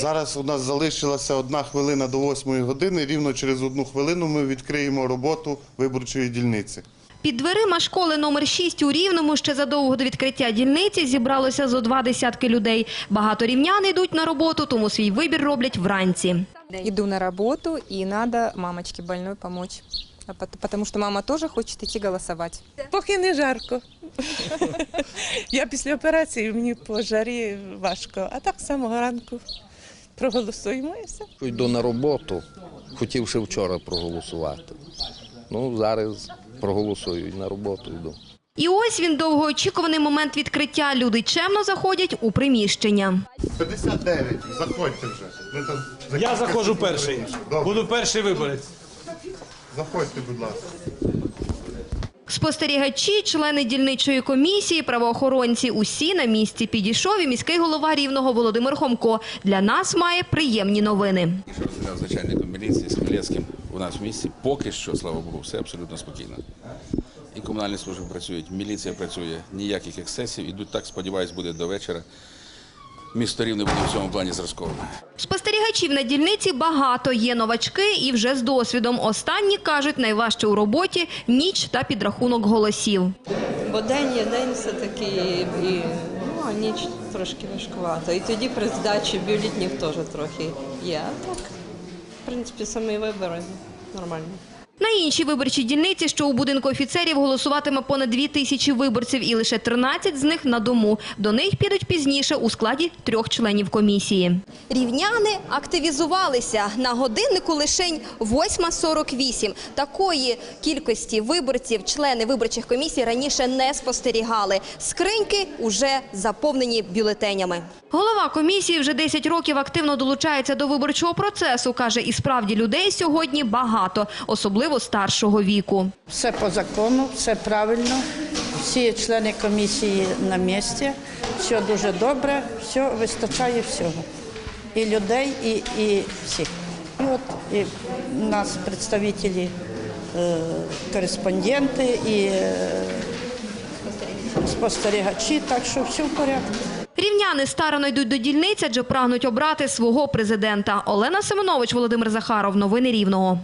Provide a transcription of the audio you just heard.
Зараз у нас залишилася одна хвилина до восьмої години. Рівно через одну хвилину ми відкриємо роботу виборчої дільниці. Під дверима школи номер 6 у Рівному ще задовго до відкриття дільниці зібралося зо два десятки людей. Багато рівнян йдуть на роботу, тому свій вибір роблять вранці. Иду на работу, и надо мамочке больной помочь. А пот- Потому что мама тоже хочет идти голосовать. Поки не жарко. Я після операції мені по жарі важко, а так з самого ранку проголосуємо і все. Йду на роботу, хотів ще вчора проголосувати. Ну, зараз проголосую і на роботу йду. І ось він довгоочікуваний момент відкриття. Люди чемно заходять у приміщення. 59. Заходьте вже. Там Я заходжу перший. Добре. Буду перший виборець. Заходьте, будь ласка. Спостерігачі, члени дільничої комісії, правоохоронці – усі на місці. Підійшов і міський голова Рівного Володимир Хомко. Для нас має приємні новини. що з начальником міліції з Хмельницьким у нас в місті, поки що, слава Богу, все абсолютно спокійно. І комунальні служби працюють, міліція працює, ніяких ексцесів. Ідуть так, сподіваюсь, буде до вечора. Місто Рівне буде в цьому плані зразковим. Спостерігачів на дільниці багато. Є новачки і вже з досвідом. Останні, кажуть, найважче у роботі – ніч та підрахунок голосів. Бо день є день все-таки, і, ну, а ніч трошки важкувато. І тоді при здачі бюлетнів теж трохи є. А так, в принципі, самі вибори нормально. На іншій виборчій дільниці, що у будинку офіцерів, голосуватиме понад дві тисячі виборців і лише 13 з них на дому. До них підуть пізніше у складі трьох членів комісії. Рівняни активізувалися. На годиннику лишень 8.48. Такої кількості виборців члени виборчих комісій раніше не спостерігали. Скриньки уже заповнені бюлетенями. Голова комісії вже 10 років активно долучається до виборчого процесу. Каже, і справді людей сьогодні багато, особливо старшого віку. Все по закону, все правильно. Всі члени комісії на місці, все дуже добре, все вистачає всього. І людей, і, і всіх. І от і нас представники, е, кореспонденти і е, спостерігачі, так що все в порядку. Рівняни старано йдуть до дільниць, адже прагнуть обрати свого президента. Олена Семенович, Володимир Захаров. Новини Рівного.